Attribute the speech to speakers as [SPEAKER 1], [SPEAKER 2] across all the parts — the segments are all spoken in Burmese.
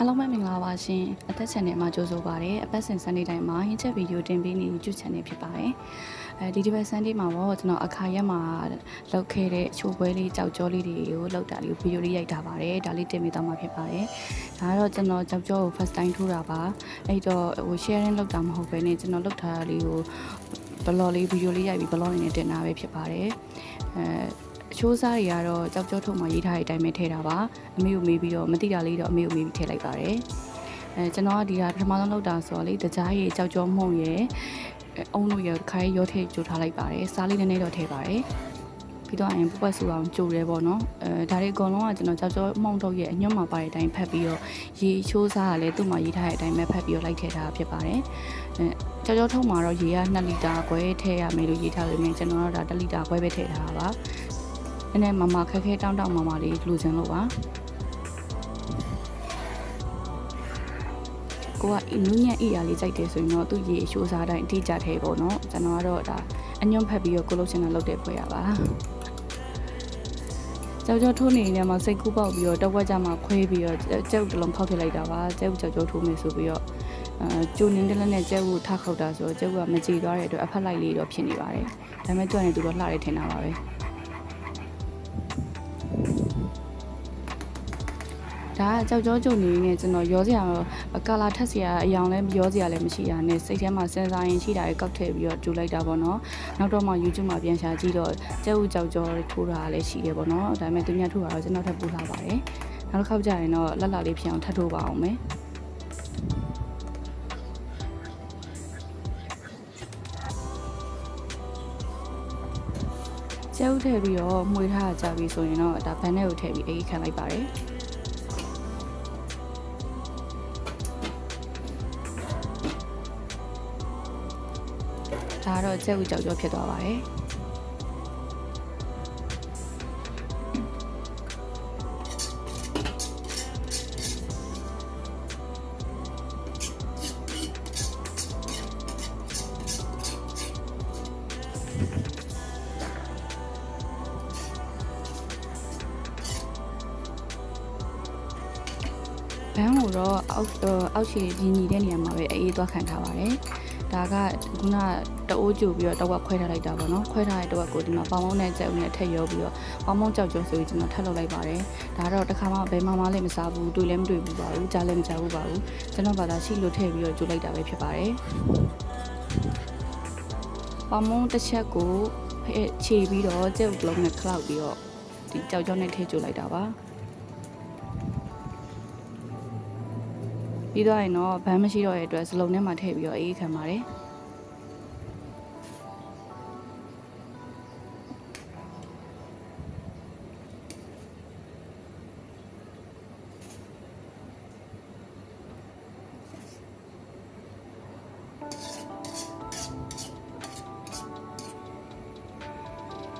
[SPEAKER 1] အားလုံးပဲမင်္ဂလာပါရှင်အသက် channel မှာကြိုဆိုပါရစေအပတ်စဉ် Sunday တိုင်းမှာဟင်းချက်ဗီဒီယိုတင်ပေးနေ YouTube channel ဖြစ်ပါတယ်အဲဒီဒီဘက် Sunday မှာပေါ့ကျွန်တော်အခါရက်မှာလောက်ခဲ့တဲ့ချိုးပွဲလေးကြောက်ကြောလေးတွေကိုလောက်တာလေးကိုဗီဒီယိုလေးရိုက်ထားပါတယ်ဒါလေးတင်ပေးသွားမှာဖြစ်ပါတယ်ဒါကတော့ကျွန်တော်ကြောက်ကြောကို first time ထိုးတာပါအဲ့တော့ဟို sharing လောက်တာမဟုတ်ဘဲねကျွန်တော်လောက်ထားတာလေးကိုဘလော့လေးဗီဒီယိုလေးရိုက်ပြီးဘလော့နေနဲ့တင်တာပဲဖြစ်ပါတယ်အဲ အချိုးစားတွေကတော့ကြောက်ကြောထုံမှာရေးထားတဲ့အတိုင်းပဲထည့်တာပါအမေကိုမေးပြီးတော့မသိတာလေးတော့အမေကိုမေးပြီးထည့်လိုက်ပါတယ်အဲကျွန်တော်ကဒီဟာပထမဆုံးလောက်တာဆိုတော့လေတကြားရေကြောက်ကြောမှုန့်ရယ်အုံလို့ရယ်ခိုင်းရောထည့်ကြိုထားလိုက်ပါတယ်စားလေးနည်းနည်းတော့ထည့်ပါတယ်ပြီးတော့ရင်ပပတ်ဆူအောင်ကြိုရဲပေါ့နော်အဲဒါတွေအကုန်လုံးကကျွန်တော်ကြောက်ကြောမှုန့်တော့ရဲ့အညွန့်မှာပါတဲ့အတိုင်းဖက်ပြီးတော့ရေချိုးစားကလည်းသူ့မှာရေးထားတဲ့အတိုင်းပဲဖက်ပြီးတော့လိုက်ထည့်ထားဖြစ်ပါတယ်အဲကြောက်ကြောထုံမှာတော့ရေက2လီတာခွဲထည့်ရမယ်လို့ရေးထားလို့မြင်ကျွန်တော်တို့ဒါ1လီတာခွဲပဲထည့်ထားတာပါ နည်းနည်းမမခက်ခဲတောင်းတောင်းမမလေးလူချင်လို့ပါကိုကနူးညံ့အီယာလေးကြိုက်တယ်ဆိုရင်တော့သူ့ရေအရှိုးစားတိုင်းအတိအကျထဲပေါ့နော်ကျွန်တော်ကတော့ဒါအညွန့်ဖက်ပြီးတော့ကိုလို့ချင်တာလုပ်တဲ့ဖွဲ့ရပါကြောက်ကြောထိုးနေနေမှာစိတ်ကူးပေါက်ပြီးတော့တဝက်ကြမှာခွဲပြီးတော့ကျုပ်တစ်လုံးဖောက်ထည့်လိုက်တာပါကျုပ်ကြောက်ကြောထိုးမယ်ဆိုပြီးတော့အဲကျိုနေတယ်လည်းနဲ့ကျုပ်ကိုထားခောက်တာဆိုတော့ကျုပ်ကမကြည်သွားတဲ့အတွက်အဖက်လိုက်လေးတော့ဖြစ်နေပါတယ်ဒါပေမဲ့ကြောက်နေသူတော့လှတယ်ထင်တာပါပဲ ဒါကကြောက်ကြောကြုံနေနေကျွန်တော်ရောစရာကာလာထက်စရာအယောင်လည်းရောစရာလည်းမရှိရနဲ့စိတ်ထဲမှာစဉ်းစားရင်ရှိတာတွေကောက်ထည့်ပြီးတော့တူလိုက်တာပေါ့နော်နောက်တော့မှ YouTube မှာပြန်ရှာကြည့်တော့ကျဲဥကြောက်ကြောထိုးတာလည်းရှိတယ်ပေါ့နော်ဒါပေမဲ့သူများထိုးတာတော့ကျွန်တော်ထပ်ပူလာပါတယ်နောက်တစ်ခေါက်ကျရင်တော့လက်လာလေးဖြစ်အောင်ထပ်ထိုးပါအောင်မယ်ကျဲဥထည့်ပြီးတော့မှွေထားကြပြီဆိုရင်တော့ဒါဘန်နဲ့ကိုထည့်ပြီးအေးခံလိုက်ပါတယ် ဒါကတော့ကျဲဥကြောက်ကြောဖြစ်သွားပါတယ်ဘန်းကိုတော့အောက်အောက်ခြေညီညီတဲ့နေရာမှာပဲအေးသွားခံထားပါတယ် ဒါကခုနတအိုးကြိုပြီးတော့တဝက်ခွဲထားလိုက်တာပေါ့နော်ခွဲထားတဲ့တဝက်ကိုဒီမှာပေါင်ပေါင်းနဲ့ကြက်ဦးနဲ့ထည့်ရောပြီးတော့ပေါင်ပေါင်းကြောက်ကြောဆိုပြီးကျွန်တော်ထပ်လုပ်လိုက်ပါတယ်ဒါကတော့တစ်ခါမှဘယ်မှမလည်းမစားဘူးတွေ့လည်းမတွေ့ဘူးပါဘူးကြားလည်းမကြားဘူးပါဘူးကျွန်တော်ဘာသာရှိလို့ထည့်ပြီးတော့ကြိုလိုက်တာပဲဖြစ်ပါတယ်ပေါင်ပေါင်းတစ်ချက်ကိုခြေပြီးတော့ကြက်ဦးလုံးနဲ့ခလောက်ပြီးတော့ဒီကြောက်ကြောနဲ့ထည့်ကြိုလိုက်တာပါ ပြီးတော့ရင်တော့ဘန်းမရှိတော့တဲ့အတွက်စလုံးထဲမှာထည့်ပြီးတော့အေးခံပါတယ်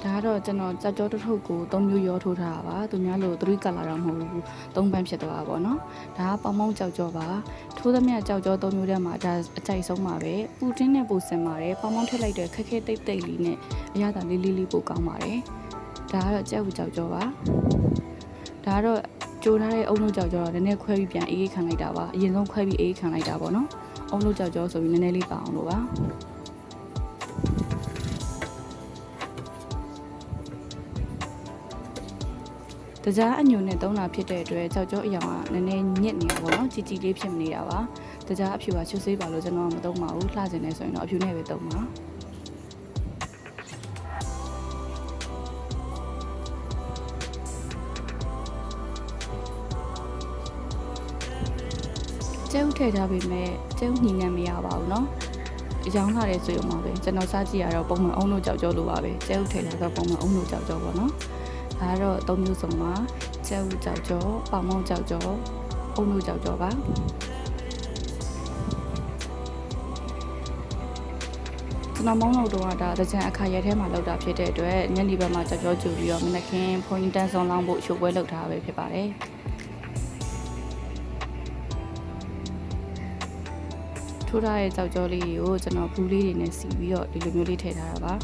[SPEAKER 1] ဒါကတော့ကျွန်တော်ကြောက်ကြောတစ်ထုပ်ကို၃မျိုးရောထိုးထားတာပါသူများလို့3 color တော့မဟုတ်ဘူး၃ပန်းဖြစ်သွားတာပေါ့နော်ဒါကပေါမောင်းကြောက်ကြောပါထိုးသမျှကြောက်ကြော၃မျိုးထဲမှာဒါအကြိုက်ဆုံးပါပဲပူတင်းနဲ့ပူစင်ပါတယ်ပေါမောင်းထည့်လိုက်တဲ့ခက်ခဲတိတ်တိတ်လေးနဲ့အရသာလေးလေးလေးပိုကောင်းပါတယ်ဒါကတော့ကြက်ဝူကြောက်ကြောပါဒါကတော့ကြိုးထားတဲ့အုံလုံးကြောက်ကြောတော့နည်းနည်းခွဲပြီးပြန်အေးခံလိုက်တာပါအရင်ဆုံးခွဲပြီးအေးခံလိုက်တာပေါ့နော်အုံလုံးကြောက်ကြောဆိုပြီးနည်းနည်းလေးပါအောင်လို့ပါ တကြားအညိုနဲ့သုံးတာဖြစ်တဲ့အတွက်ကြောက်ကြောအယောင်ကနည်းနည်းညစ်နေတာပေါ့နော်ជីជីလေးဖြစ်မနေတာပါတကြားအဖြူကချွတ်စေးပါလို့ကျွန်တော်ကမသုံးပါဘူးလှကျင်နေဆိုရင်တော့အဖြူနဲ့ပဲသုံးပါကျဲဥထည့်ထားပေမဲ့ကျဲဥညီငံမရပါဘူးเนาะအကြောင်းလာတယ်ဆိုရုံပါပဲကျွန်တော်စားကြည့်ရတော့ပုံမှန်အုံလို့ကြောက်ကြောလို့ပါပဲကျဲဥထည့်ထားတော့ပုံမှန်အုံလို့ကြောက်ကြောပေါ့เนาะ ဒါကတော့သုံးမျိုးစုံပါကျဲဥကြောက်ကြောပေါမောင်းကြောက်ကြောအုံလို့ကြောက်ကြောပါကျွန်တော်မောင်းလို့တော့ဒါတကြံအခါရဲထဲမှာလောက်တာဖြစ်တဲ့အတွက်ညနေဘက်မှာကြောက်ကြောကြူပြီးတော့မနက်ခင်းဖွင့်တန်းဆောင်လောင်းဖို့ရှိုးပွဲလုပ်ထားပဲဖြစ်ပါတယ်ထိုးထားတဲ့ကြောက်ကြောလေးကိုကျွန်တော်ဘူးလေးတွေနဲ့စီပြီးတော့ဒီလိုမျိုးလေးထည့်ထားတာပါ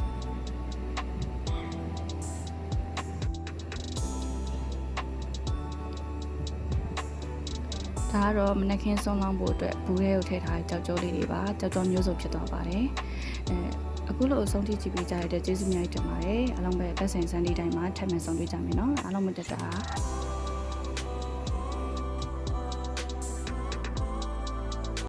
[SPEAKER 1] ဒါကတော့မနက်ခင်းဆုံးလောင်းဖို့အတွက်ဘူးရဲကိုထည့်ထားတဲ့ကြောက်ကြောလေးတွေပါကြောက်ကြောမျိုးစုံဖြစ်သွားပါတယ်အဲအခုလို့အဆုံးထိကြည့်ပေးကြရတဲ့ကျေးဇူးများတင်ပါတယ်အားလုံးပဲပတ်စင်စန်းလေးတိုင်းမှာထပ်မံဆောင်တွေ့ကြမယ်နော်အားလုံးမတက်တာ